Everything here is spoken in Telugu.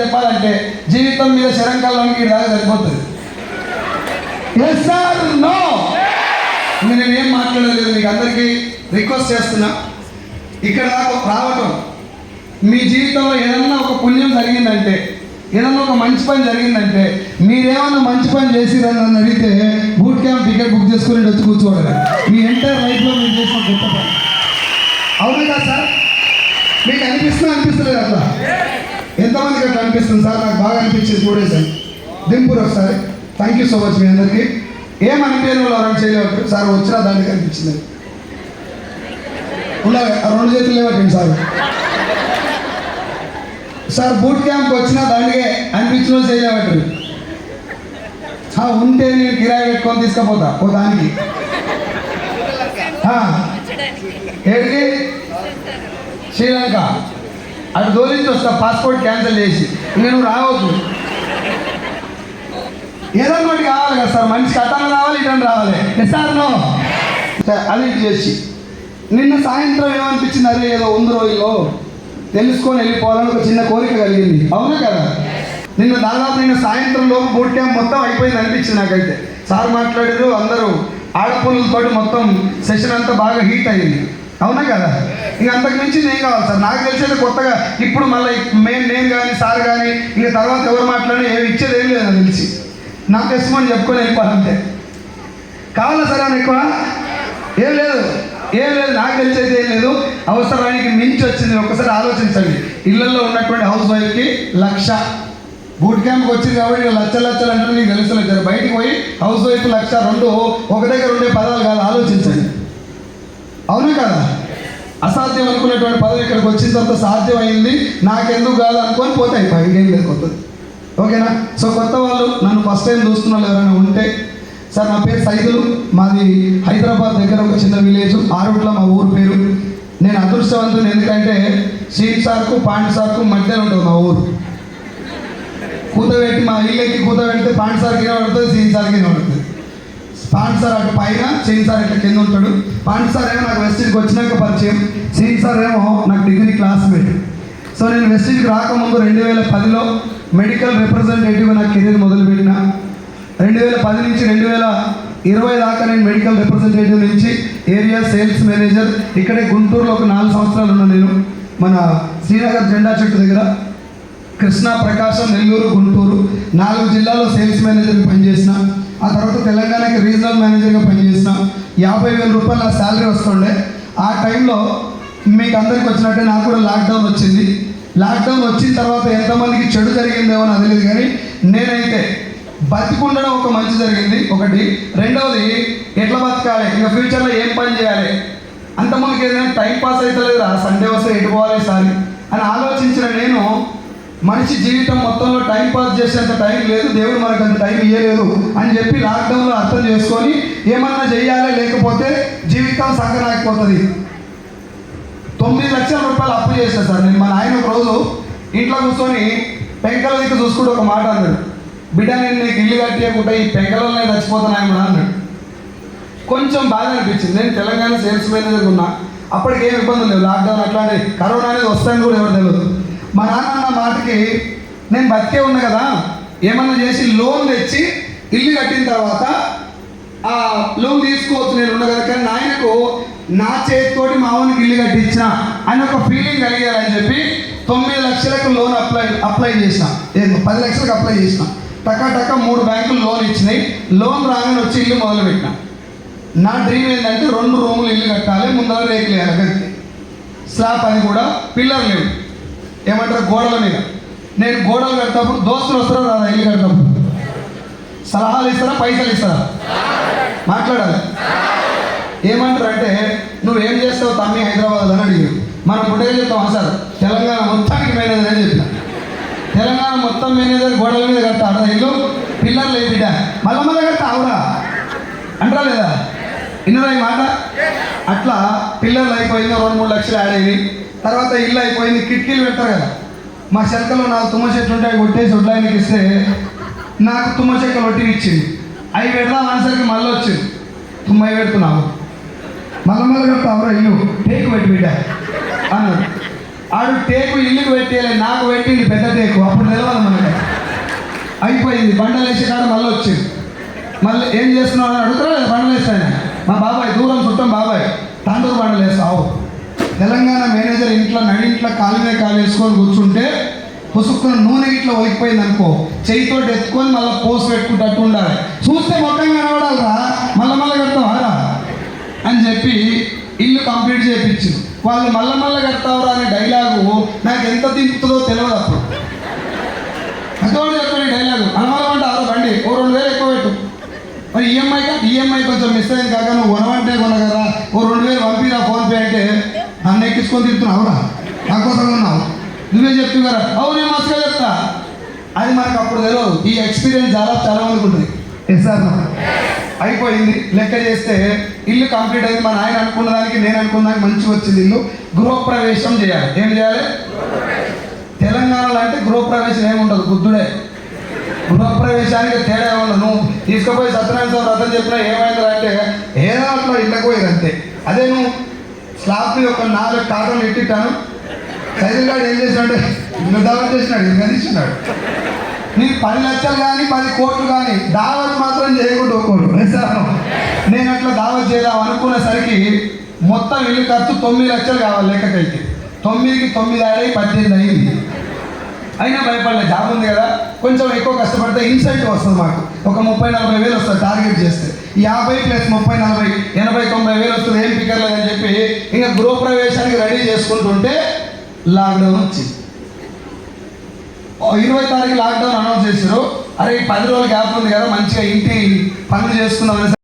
చెప్పాలంటే జీవితం మీద శరంకాలంకి దాకా సరిపోతుంది. ఎస్ సార్ నో నేను ఏం మాట్లాడలేదు మీకు అందరికీ రిక్వెస్ట్ చేస్తున్నా. ఇక్కడ రావటం. మీ జీవితంలో ఏదన్నా ఒక పుణ్యం జరిగిందంటే ఏదన్నా ఒక మంచి పని జరిగిందంటే మీరేమన్నా మంచి పని చేసిరని నన్ను అడిగితే బూట్ క్యాంప్ టికెట్ బుక్ చేసుకుని వచ్చి కూర్చోవాలి. మీ ఎంటైర్ లైఫ్లో మీరు చేసిన గొప్ప పని. అవును కదా సార్ మీకు అనిపిస్తుందా? అనిపిస్తలేదు అట్లా? ఎంతమందికి అట్లా అనిపిస్తుంది? సార్ నాకు బాగా అనిపించింది టూ డేస్ అని ఒకసారి. థ్యాంక్ యూ సో మచ్ మీ అందరికీ. ఏం అనిపించిన వాళ్ళు ఎవరైనా చేయలేవచ్చు సార్ వచ్చినా దానికి అనిపించింది. ఉండాలి రెండు చేతులు లేవటండి సార్. సార్ బూట్ క్యాంప్కి వచ్చినా దానికే అనిపించిన వాళ్ళు చేయలేవటండి ఉంటే నేను కిరాయి పెట్టుకొని తీసుకుపోతా. ఓ దానికి. ఆ, ఏడికి? శ్రీలంక. అటు దోలించి వస్తా పాస్పోర్ట్ క్యాన్సిల్ చేసి నేను రావద్దు. ఏదన్నా ఒకటి కావాలి కదా సార్ మంచి అతను రావాలి ఇటని రావాలి. సార్ నో అది చేసి నిన్న సాయంత్రం ఏమనిపించింది? అరే ఏదో ఉంది రోజులో తెలుసుకొని వెళ్ళిపోవాలని ఒక చిన్న కోరిక కలిగింది. అవునా కదా? నిన్న దాదాపు నిన్న సాయంత్రం లోపు బూట్ క్యాంప్ మొత్తం అయిపోయింది అనిపించింది నాకైతే. సార్ మాట్లాడారు అందరూ ఆడపిల్లలతో మొత్తం సెషన్ అంతా బాగా హీట్ అయ్యింది అవునా కదా? ఇంక అంతకు మించి నేను కావాలి సార్. నాకు తెలిసేది కొత్తగా ఇప్పుడు మళ్ళీ మేము నేను కానీ సార్ కానీ ఇంకా తర్వాత ఎవరు మాట్లాడినా ఏమి ఇచ్చేది ఏం లేదు అని తెలిసి. నా టెస్ట్ చెప్పుకొని వెళ్ళిపోవాలంతే. కావాలా సార్ అని ఎక్కువ? ఏం లేదు. ఏం లేదు. నాకు తెలిసేది ఏం లేదు. అవసరానికి మించి వచ్చింది. ఒకసారి ఆలోచించండి. ఇళ్ళలో ఉన్నటువంటి హౌస్ వైఫ్కి లక్ష. బూట్ క్యాంప్కి వచ్చింది కాబట్టి ఇక లచ్చలు అంటే నీకు తెలుసలేదు బయటికి పోయి హౌస్ వైఫ్ లక్ష రెండు ఒక దగ్గర ఉండే పదాలు కాదు. ఆలోచించండి. అవునా కదా? అసాధ్యం అనుకునేటువంటి పదవి ఇక్కడికి వచ్చిన తర్వాత సాధ్యమైంది. నాకెందుకు కాదు అనుకొని పోతే అయిపోయి ఇంకేం లేదు కొత్తది ఓకేనా? సో కొత్త వాళ్ళు నన్ను ఫస్ట్ టైం చూస్తున్న వాళ్ళు ఎవరైనా ఉంటే సార్ నా పేరు సైదులు. మాది హైదరాబాద్ దగ్గర ఒక చిన్న విలేజ్ ఆరుట్ల మా ఊరు పేరు. నేను అదృష్టవంతుని ఎందుకంటే శ్రీన్ సార్కు పాండ్ సార్కు మధ్యలో ఉంటుంది మా ఊరు. కూతబెట్టి మా ఇల్లెక్కి కూతబెడితే పాండ్ సార్కి కింద పడుతుంది సీన్ సార్కి కింద పడుతుంది పాండ్ సార్ అటు పైన సీన్ సార్ ఇట్లా కింద ఉంటాడు. పాండ్ సార్ ఏమో నాకు వెస్టిజ్కి వచ్చినాక పరిచయం. సీన్ సార్ ఏమో నాకు డిగ్రీ క్లాస్మేట్ సో నేను వెస్టిజ్కి రాకముందు రెండు వేల పదిలో మెడికల్ రిప్రజెంటేటివ్ నా కెరీర్ మొదలుపెట్టిన. రెండు వేల పది నుంచి రెండు వేల ఇరవై దాకా నేను మెడికల్ రిప్రజెంటేటివ్ నుంచి ఏరియా సేల్స్ మేనేజర్ ఇక్కడే గుంటూరులో ఒక నాలుగు సంవత్సరాలు ఉన్నాను నేను. మన శ్రీనగర్ జెండా చెట్టు దగ్గర. కృష్ణా ప్రకాశం నెల్లూరు గుంటూరు. నాలుగు జిల్లాల్లో సేల్స్ మేనేజర్ పనిచేసిన. ఆ తర్వాత తెలంగాణకి రీజనల్ మేనేజర్గా పనిచేసిన యాభై వేల రూపాయలు నా శాలరీ వస్తుండే. ఆ టైంలో మీకు అందరికి వచ్చినట్టే నాకు కూడా లాక్డౌన్ వచ్చింది. లాక్డౌన్ వచ్చిన తర్వాత ఎంతమందికి చెడు జరిగిందేమో అని తెలియదు కానీ నేనైతే బతికుండడం ఒక మంచి జరిగింది. ఒకటి. రెండవది ఎట్లా బతకాలి? ఇంకా ఫ్యూచర్లో ఏం పని చేయాలి? అంతమందికి ఏదైనా టైం పాస్ అవుతలేదు రా సండే వస్తే ఎటు పోవాలి సారి? అని ఆలోచించి మనిషి జీవితం మొత్తంలో టైం పాస్ చేసేంత టైం లేదు దేవుడు మనకు అంత టైం ఇవ్వలేదు అని చెప్పి లాక్డౌన్లో అర్థం చేసుకొని ఏమన్నా చేయాలి లేకపోతే జీవితం సంకనాకపోతుంది తొమ్మిది లక్షల రూపాయలు అప్పు చేశాను సార్. నేను మా నాయన ఒక రోజు ఇంట్లో కూర్చొని పెంకల దిక్కు చూసుకుంటూ ఒక మాట అన్నాడు. బిడ్డ నేను నీకు ఇల్లు కట్టేయకుండా ఈ పెంకలనే చచ్చిపోతున్నాను అన్నాడు. కొంచెం బాగా అనిపించింది. నేను తెలంగాణ సేల్స్ మేనేజర్ ఉన్నా. అప్పటికి ఏం ఇబ్బందులు లేవు లాక్డౌన్ అట్లాంటి కరోనా అనేది వస్తాయని కూడా ఎవరు తెలియదు మా నాన్న అన్న మాటకి నేను బతికే ఉన్నా కదా ఏమన్నా చేసి లోన్ తెచ్చి ఇల్లు కట్టిన తర్వాత ఆ లోన్ తీసుకోవచ్చు నేను ఉన్నా కదా కానీ నాయనకు నా చేతితోటి మా ఊరికి ఇల్లు కట్టించిన అని ఒక ఫీలింగ్ కలిగారని చెప్పి తొమ్మిది లక్షలకు లోన్ అప్లై అప్లై చేసిన. పది లక్షలకు అప్లై చేసిన. టకా టకా మూడు బ్యాంకులు లోన్ ఇచ్చినాయి. లోన్ రాగానే వచ్చి ఇల్లు మొదలు పెట్టిన నా డ్రీమ్ ఏంటంటే రెండు రూములు ఇల్లు కట్టాలి ముందర రేకులు వేయాలి స్లాబ్ అది కూడా పిల్లర్ లేవు ఏమంటారు? గోడల మీద. నేను గోడలు కడతాప్పుడు దోస్తులు వస్తారా రాదా? ఇల్లు కడతాప్పుడు సలహాలు ఇస్తారా? పైసలు ఇస్తారా? మాట్లాడాలి. ఏమంటారు అంటే నువ్వు ఏం చేస్తావు తమ్మి హైదరాబాద్ అని అడిగారు. మనం పుట్టగా చెప్తాం సార్ తెలంగాణ మొత్తానికి మేనేజర్ అని చెప్పిన. తెలంగాణ మొత్తం మేనేజర్ గోడల మీద కడతాడు. ఇల్లు పిల్లర్లు లేదు బిడ్డ? మళ్ళా మళ్ళీ కడతా అవరా? అంటారా లేదా? ఇన్నరా ఈ మాట? అట్లా పిల్లర్లు అయిపోయింది రెండు మూడు లక్షలు యాడ్ అయింది తర్వాత ఇల్లు అయిపోయింది కిటికీలు పెట్టరు కదా. మా చెలకలో నాలుగు తుమ్మ చెట్లు ఉంటాయి కొట్టేసి వడ్లాయనకి ఇస్తే నాకు తుమ్మ చెక్కలు ఒట్టివి ఇచ్చింది. అవి పెడదాం అనేసరికి మళ్ళీ వచ్చింది. తుమ్మవి పెడుతున్నావు. మళ్ళీ మళ్ళీ కడతావురా ఇల్లు టేకు పెట్టి బిడ్డ అన్నాడు. ఆడు టేకు ఇల్లుకి పెట్టేలే నాకు పెట్టింది పెద్ద టేకు అప్పుడు నిలవాలి అయిపోయింది బండలు వేసే కాడ మళ్ళీ వచ్చింది. మళ్ళీ ఏం చేస్తున్నావు అని అడుగుతారా బండలు వేస్తాను మా బాబాయ్ దూరం చుట్టం బాబాయ్ తండ్రి బండలు వేస్తావు తెలంగాణ మేనేజర్ ఇంట్లో నడింట్లో కాలు మీద కాలు వేసుకొని కూర్చుంటే పుసుక్కున నూనె ఇట్లా ఒలికిపోయింది అనుకో చేయితో ఎత్తుకొని మళ్ళీ పోసి పెట్టుకుంటట్టు ఉండాలి. చూస్తే మొత్తం కనబడాలరా మళ్ళీ మళ్ళీ కడతావారా అని చెప్పి ఇల్లు కంప్లీట్ చేయించు వాళ్ళు మళ్ళీ మళ్ళీ కడతావురా అనే డైలాగు నాకు ఎంత దింపుతుందో తెలియదు అప్పుడు. అటువంటి చెప్పండి డైలాగు. అనవాలంటే ఆరో బండి ఓ రెండు వేలు ఎక్కువ పెట్టు. మరి ఈఎంఐ ఈఎంఐ కొంచెం మిస్ అయింది కాక నువ్వు కొనవంటే కొనగరా ఓ రెండు వేలు పంపిరా ఫోన్పే అంటే తీసుకొని ఎక్కించుకొని తిరుగుతున్నావురా నా కోసం ఉన్నావు నువ్వే చెప్తూ కదా? అవును నేను మస్తుగా చెప్తా. అది మనకు అప్పుడు తెలియదు ఈ ఎక్స్పీరియన్స్ చాలా చాలా మందికి ఉంటుంది. ఎస్ సార్ అయిపోయింది. లెక్క చేస్తే ఇల్లు కంప్లీట్ అయింది. మా నాయన అనుకున్న దానికి నేను అనుకున్న దానికి మంచి వచ్చింది ఇల్లు. గృహప్రవేశం చేయాలి. ఏం చేయాలి? తెలంగాణలో అంటే గృహప్రవేశం ఏముండదు బుద్ధుడే. గృహప్రవేశానికి తేడా ఉండదు. నువ్వు తీసుకుపోయి సత్యనారాయణ స్వామి వ్రతం చెప్పినా ఏమైంది అంటే ఏదో అట్లా ఇళ్ళకి పోయారు అంతే. అదే నువ్వు స్లాబ్ ఒక నాలుగు కాటలు ఎట్టిట్టాను సైజులు గారు ఏం చేసినాడు నిన్ను దావత్ చేసినాడు ఇంకా నీ పది లక్షలు కానీ పది కోట్లు కానీ దావత్ మాత్రం చేయకుండా ఒక్కోడు నేను అట్లా దావత్ చేద్దాం అనుకునేసరికి మొత్తం ఇల్లు ఖర్చు తొమ్మిది లక్షలు కావాలి లెక్కకైతే. తొమ్మిదికి తొమ్మిది ఆడై పద్దెనిమిది అయింది. అయినా భయపడలే జాబ్ ఉంది కదా. కొంచెం ఎక్కువ కష్టపడితే ఇన్సెంటివ్ వస్తుంది మాకు. ఒక ముప్పై నలభై వేలు వస్తుంది టార్గెట్ చేస్తే. యాభై ప్లస్ ముప్పై నలభై ఎనభై తొంభై వేలు వస్తుంది లాక్డౌన్ వచ్చింది. ఇరవై తారీఖు లాక్డౌన్ అనౌన్స్ చేశారు. అరే పది రోజులు గ్యాప్ ఉంది కదా మంచిగా ఇంటి పనులు చేసుకుందాం